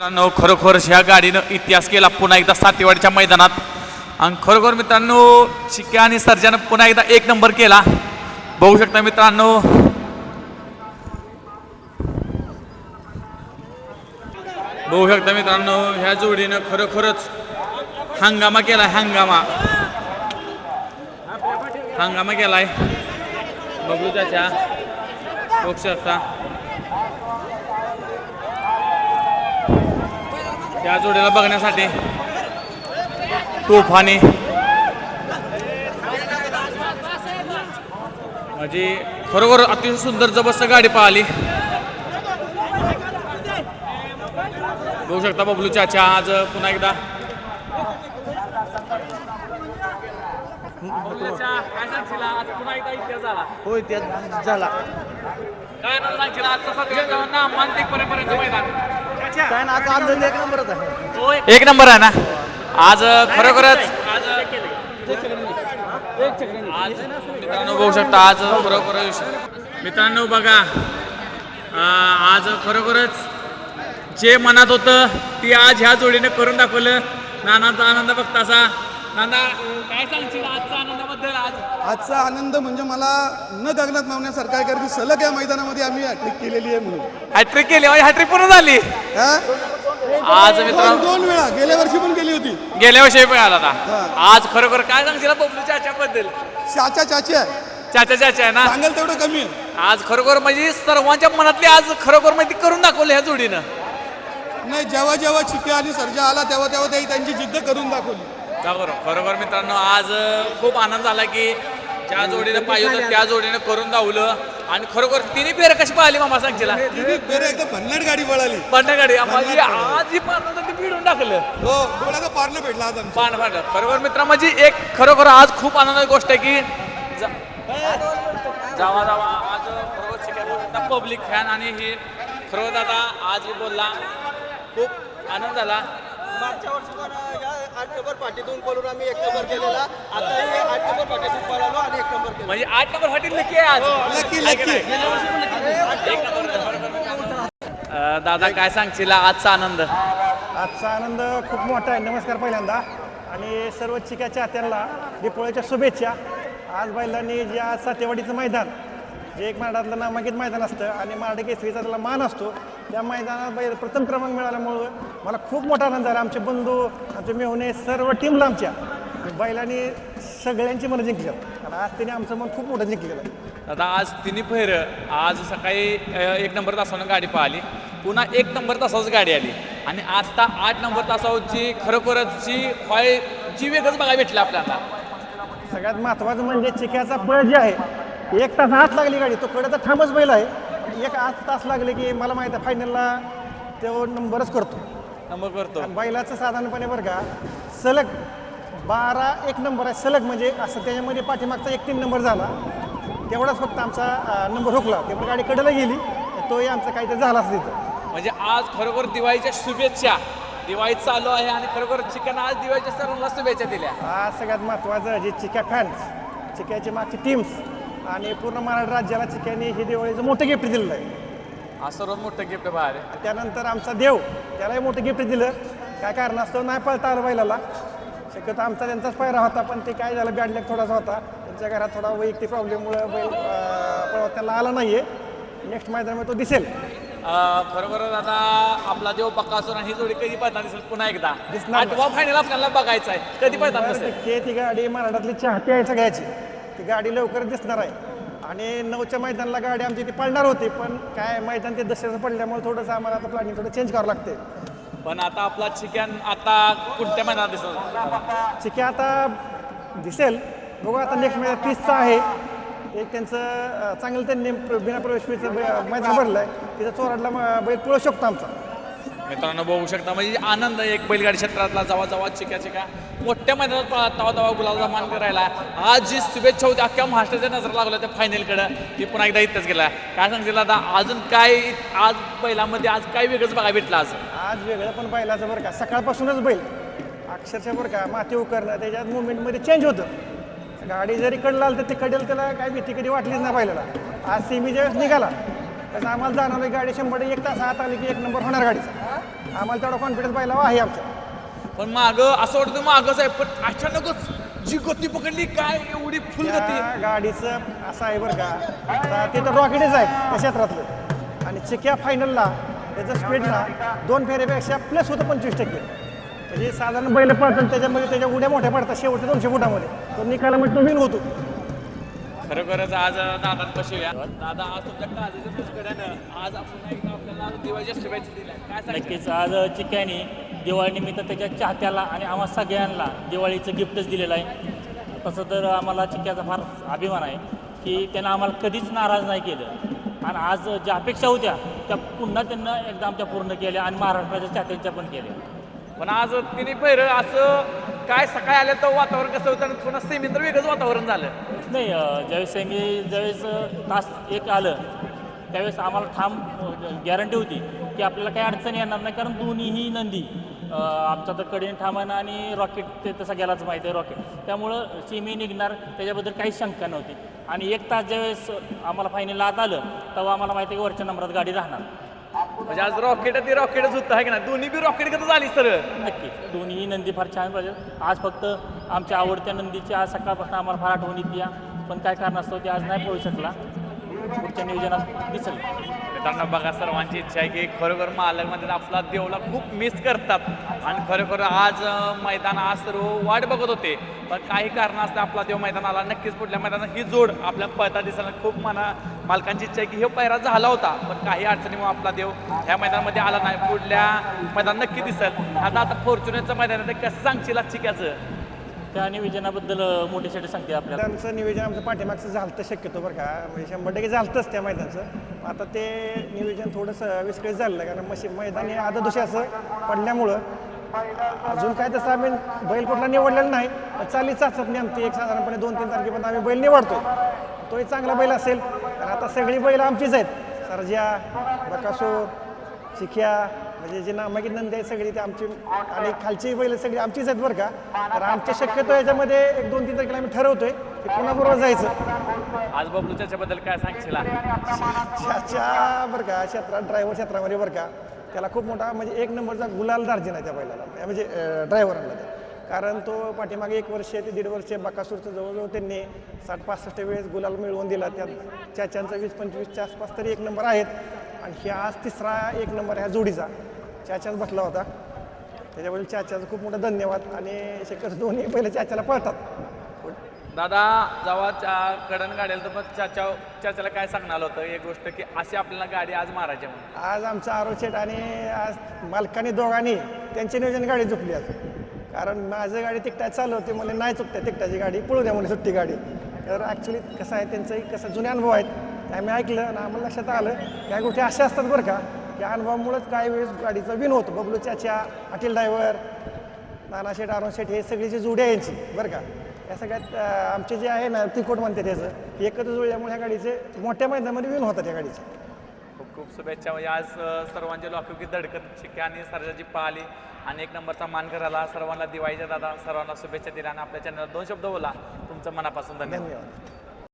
मित्रांनो खरोखर ह्या गाडीनं इतिहास केला पुन्हा एकदा सातेवाडीच्या मैदानात. आणि खरोखर मित्रांनो चिक्या आणि सर्जानं पुन्हा एकदा एक नंबर केला. बघू शकता मित्रांनो. बघू शकता मित्रांनो ह्या जोडीनं खरोखरच हंगामा केलाय हंगामा. हंगामा केलाय. बघू त्याच्या बघू शकता. त्या जोडीला बघण्यासाठी तुफाने. म्हणजे खरोखर अतिशय सुंदर जबरदस्त गाडी पाहिली. बघू शकता बबलू चाचा आज पुन्हा एकदा. होय त्यात झाला. काय नाव सांगशील? आजचा सगळ्यात ना मानसिक पर्यंत मैदान. आंदोलन एक नंबरच आहे. एक नंबर आहे ना? आज खरोखरच आज आज मित्रांनो बघू शकता आज खरोखर मित्रांनो बघा अं, आज खरोखरच जे मनात होतं ती आज ह्या जोडीने करून दाखवलं. नानाचा आनंद बघता असा. नाना काय सांगशील आजचा आज आजचा आनंद म्हणजे मला न गगनात मावण्यासारखा आहे कारण की सलग या मैदानामध्ये आम्ही हॅट्रिक केलेली आहे म्हणून. हॅट्रिक केली? हॅट्रिक पूर्ण झाली. हा? आज दोन मित्रांनो दोन वेळा. गेल्या वर्षी पण केली होती. गेल्या वर्षी मिळाला आता आज खरोखर काय सांगशील बबलू चाच्याबद्दल? चाचा चाची आहे. चाचा चाचा आहे ना? सांगाल तेवढं कमी आहे. आज खरोखर म्हणजे सर्वांच्या मनातली आज खरोखर माहिती करून दाखवली ह्या जोडीनं. नाही जेव्हा जेव्हा चिक्या आणि सर्जा आला तेव्हा तेव्हा त्यांची जिद्द करून दाखवली. खरोखर खरोखर मित्रांनो आज खूप आनंद झाला की ज्या जोडीनं पाहिजे होतं त्या जोडीनं करून दावलं. आणि खरोखर तिन्ही फेर कशी पाहिली मामा सांगशीला? तिने बेरे एकदम भन्नाट गाडी पळाली. गाडी. म्हणजे आज जी पाहतो ती फिरून टाकलं. हो डोळ्याचं पारणं भेटलं आज आमचं? पान फाटलं खरोखर मित्रा म्हणजे एक खरोखर आज खूप आनंदाची गोष्ट आहे की जा- जावा जावा. आज खरोखर शिकायला पब्लिक फॅन आणि हे खरोखर दादा आज बोलला. खूप आनंद झाला. मागच्या वर्षी पण या आठ नंबर पाठीतून पळून आम्ही एक नंबर केलेला. आता हे आठ नंबर पाठीतून पळालो आणि एक नंबर केला म्हणजे आठ नंबर हॉटेल नक्की आहे आज. लकी आहे की लकी नाही? एक नंबर अं, दादा काय सांगशील आजचा आनंद? आजचा आनंद खूप मोठा आहे. नमस्कार पहिल्यांदा. आणि सर्व चिक्या चाहत्यांना दीपोळीच्या शुभेच्छा. आज बैलांनी जे आज सातेवाडीचं मैदान जे एक मराठातलं नामांकित मैदान असतं आणि मराठी केसरीचा त्याला मान असतो त्या मैदानात बैल प्रथम क्रमांक मिळाल्यामुळं मला खूप मोठा आनंद झाला. आमचे बंधू आमचे मेहुणे सर्व टीमला आमच्या. बैलांनी सगळ्यांची मनं जिंकली. आणि आज त्यांनी आमचं मन खूप मोठं जिंकलेलं आहे. दादा आज तिन्ही फेर आज सकाळी एक नंबर तासानं गाडी पाहिली. पुन्हा एक नंबर तासाच गाडी आली. आणि आता आठ नंबर तासावरची खरोखरच जी फळ जी वेगळंच बघायला भेटलं आपल्याला. सगळ्यात महत्त्वाचं म्हणजे चिक्याचा पळ जे आहे एक तास आत लागली गाडी. तो कडे तर थांबच बैल आहे. एक आठ तास लागले की मला माहिती आहे फायनलला तो नंबरच करतो. नंबर करतो. आणि बैलाचं साधारणपणे बरं का सलग बारा एक नंबर आहे. सलग म्हणजे असं त्याच्यामध्ये पाठीमागचा एक तीन नंबर झाला. तेवढाच फक्त आमचा नंबर हुकला. तेव्हा गाडी कडेला गेली. तोही आमचा काहीतरी झालाच तिथं. म्हणजे आज खरोखर दिवाळीच्या शुभेच्छा. दिवाळी चालू आहे आणि खरोखर चिकन आज दिवाळीच्या सर्वांना शुभेच्छा दिल्या. आज सगळ्यात महत्त्वाचं जे चिक्या फॅन्स चिक्याची मागची टीम्स आणि पूर्ण महाराष्ट्र राज्याला चिक्याने हे दिवाळीचं मोठं गिफ्ट दिलेलं आहे. आज सर्वात मोठं गिफ्ट बाहेर आहे. त्यानंतर आमचा देव त्यालाही मोठं गिफ्ट दिलं. काय कारणास्तव नाही पळता आलं बैलाला. शक्यतो आमचा त्यांचाच पायरा होता पण ते काय झालं बॅड लक थोडासा होता. त्यांच्या घरात थोडा वैयक्तिक प्रॉब्लेममुळे बैल अं, पळवत त्याला आला नाही आहे नेक्स्ट मैदानामध्ये तो दिसेल. अं, खरोखर आता आपला देव पक्का असून ही जोडी कधी पळताना दिसेल? पुन्हा एकदा. दिसणार. आठवा फायनल आपल्याला बघायचा आहे कधी दिसेल? टक्के ती गाडी महाराष्ट्रातली चाहती आहे सगळ्याची. ती गाडी लवकरच दिसणार आहे. आणि नऊच्या मैदानाला गाडी आमची ती पळणार होती पण काय मैदान ते दसऱ्याचं पडल्यामुळे थोडंसं आम्हाला आता प्लॅनिंग थोडं चेंज करावं लागते. पण आता आपला चिकन आता कोणत्या मैदानात दिसत चिके आता दिसेल. बघू आता नेक्स्ट महिन्यात तीसचा आहे. एक त्यांचं चांगलं त्यांनी बिना प्रवेशचं मैदान भरलं आहे तिथं चोराडला बैल पळू शकतो आमचा. मित्रांनो बघू शकता म्हणजे आनंद एक बैलगाडी क्षेत्रातला जवा जवा चिक्या. चिका मोठ्या मैदानात पळा तवा तवा गुलाबचा मान करायला आज जी शुभेच्छा होती अख्ख्या महाराष्ट्राच्या नजर लागल्या त्या फायनलकडं ती पुन्हा एकदा इथंच गेला काय सांगतील आता अजून काय आज बैलामध्ये आज काय वेगळंच बघा भेटलं आज? आज वेगळं पण बैलाचं बरं का सकाळपासूनच बैल. अक्षरशः बरं का माती उकरणं त्याच्यात मुवमेंटमध्ये चेंज होतं. गाडी जरी कडला आलं तर ते कडेल त्याला काय भीती कधी वाटलीच ना बैलाला. आज सेमी ज्यावेळेस निघाला. त्याचं आम्हाला जाणवलं गाडी शंभर एक तास आत आली की एक नंबर होणार गाडीचा. आम्हाला तेवढा कॉन्फिडन्स बैलावा आहे आमचा. पण मागं असं वाटतं मागंच आहे पण अचानकच जी गती पकडली काय एवढी फुल गती. त्या गाडीचं असं आहे बरं का. आता ते तर रॉकेटच आहे त्या क्षेत्रातलं. आणि चिक्या फायनलला त्याचं स्पीडला दोन फेऱ्यापेक्षा प्लस होतं पंचवीस टक्के. म्हणजे साधारण बैल पडतात त्याच्यामध्ये त्याच्या उड्या मोठ्या पडतात शेवटच्या दोनशे फुटामध्ये. तो निकालामध्ये तो विन होतो. खरोखरच आज दादांपाशी दादा आज तुमच्या काळजीच्या पुष्कळ्यानं आज आपण एकदा आपल्याला दिवाळीच्या शुभेच्छा दिल्या काय? नक्कीच. आज चिक्याने दिवाळीनिमित्त त्याच्या चाहत्याला आणि आम्हा सगळ्यांना दिवाळीचं गिफ्टच दिलेलं आहे. तसं तर आम्हाला चिक्क्याचा फार अभिमान आहे की त्यानं आम्हाला कधीच नाराज नाही केलं. आणि आज ज्या अपेक्षा होत्या त्या पुन्हा त्यांना एकदा आमच्या पूर्ण केल्या आणि महाराष्ट्राच्या चाहत्यांच्या पण केल्या. पण आज तिने पहिलं असं काय सकाळी आलं तर वातावरण कसं होतं आणि पुन्हा सेमी तर वेगळंच वातावरण झालं. नाही ज्यावेळेस सेमी ज्यावेळेस तास एक आलं त्यावेळेस आम्हाला ठाम गॅरंटी होती की आपल्याला काही अडचणी येणार नाही कारण दोन्हीही नंदी आमचा तर कडे ठामानं आणि रॉकेट ते तसं गेलाच माहिती आहे रॉकेट त्यामुळं सेमी निघणार त्याच्याबद्दल काहीच शंका नव्हती. आणि एक तास ज्यावेळेस आम्हाला फायनल आत आलं तेव्हा आम्हाला माहिती आहे की वरच्या नंबरात गाडी राहणार. म्हणजे आज रॉकेट ती रॉकेटच होतं आहे की नाही? दोन्ही बी रॉकेट कसं झाली सर नक्की. दोन्ही नंदी फार छान पाहिजे आज फक्त आमच्या आवडत्या नंदीची आज सकाळपासून आम्हाला फार आठवण येते या. पण काय कारण असतो ते आज नाही पळू शकला. पुढच्या नियोजनात दिसेल. मित्रांनो बघा सर्वांची इच्छा आहे की खरोखर मालकमध्ये आपला देवला खूप मिस करतात. आणि खरोखर आज मैदान आज सर्व वाट बघत होते. पण काही कारणास्तव आपला देव मैदानाला नक्कीच पुढल्या मैदानात ही जोड आपल्या पळता दिसायला खूप मना मालकांची इच्छा आहे की हे पैरा झाला होता. पण काही अडचणीमुळे आपला देव ह्या मैदानामध्ये आला नाही. पुढल्या मैदान नक्की दिसेल. आता आता फॉर्च्युनरचं मैदान आहे कसं सांगशील चिक्याचं त्या नियोजनाबद्दल मोठे शेटे सांगते आपल्याला. त्यांचं नियोजन आमचं पाठीमागचं झालं शक्यतो बरं का. म्हणजे शंभर टक्के झालतंच त्या मैदानचं. आता ते नियोजन थोडंसं विस्कळीत झालेलं आहे कारण मशी मैदान हे दुसऱ्या असं पडल्यामुळं. अजून काय तसं आम्ही बैल कुठला निवडलेला नाही पण चाली चाचपणी आमची एक साधारणपणे दोन तीन तारखेपर्यंत आम्ही बैल निवडतो तोही चांगला बैल असेल तर आता सगळी बैल आमचीच आहेत. सरजिया बकासूर चिख्या म्हणजे जे नामांकित नंदी आहेत सगळी ते आमची आणि खालची बैल सगळी आमचीच आहेत बरं का. तर आमच्या शक्यतो याच्यामध्ये एक दोन तीन तारखेला आम्ही ठरवतोय की कोणाबरोबर जायचं. आज बबलू त्याच्याबद्दल काय सांगशील? त्याच्या बरं का क्षेत्रात ड्रायव्हर क्षेत्रामध्ये बरं का त्याला खूप मोठा म्हणजे एक नंबरचा गुलाल दार्जिन आहे त्या बैलाला. म्हणजे ड्रायव्हरांना कारण तो पाठीमागे एक वर्ष ते दीड वर्ष बकासूरचं जवळजवळ त्यांनी साठ पासष्ट वेळेस गुलाल मिळवून दिला. त्यात चाच्यांचा वीस पंचवीसच्या आसपास तरी एक नंबर आहेत. आणि हे आज तिसरा एक नंबर ह्या जोडीचा. चाच्याच बसला होता. त्याच्याबद्दल चाच्याचं खूप मोठा धन्यवाद. आणि शक्यतो दोन्ही पहिले चाच्याला पळतात. दादा जेव्हा च्या कडन गाड्याला तर मग चाचा चाचाला काय सांगणार होतं? एक गोष्ट की अशी आपल्याला गाडी आज मारायची म्हणून. आज आमचा आरोचेट आणि आज मालकाने दोघांनी त्यांचे नियोजन गाडी चुकली आज. कारण माझं गाडी तिकटात चालू होती मला नाही चुकत्या तिकटाची गाडी पळू द्या म्हणजे सुट्टी गाडी. तर ॲक्च्युली कसं आहे त्यांचंही कसं जुने अनुभव आहेत आम्ही ऐकलं आणि आम्हाला लक्षात आलं. त्या गोष्टी अशा असतात बरं का. या अनुभवामुळंच काही वेळेस गाडीचा विन होतो. बबलू चाच्या अटील ड्रायव्हर नाना शेठ अरुण शेठ हे सगळी जी जोडी यांची बरं का? या सगळ्यात आमचे जे आहे ना तिकोट म्हणते त्याचं एकत्र जुळल्यामुळे ह्या गाडीचे मोठ्या मैदानामध्ये विन होतात या गाडीचे. खूप खूप शुभेच्छा. म्हणजे आज सर्वांचे लॉककी धडकत शिक्के आणि सर्जाची पाहिली आणि एक नंबरचा मान करायला सर्वांना दिवाळीच्या दादा सर्वांना शुभेच्छा दिल्या. आणि आपल्या चॅनलला दोन शब्द बोला. तुमचं मनापासून धन्यवाद. धन्यवाद.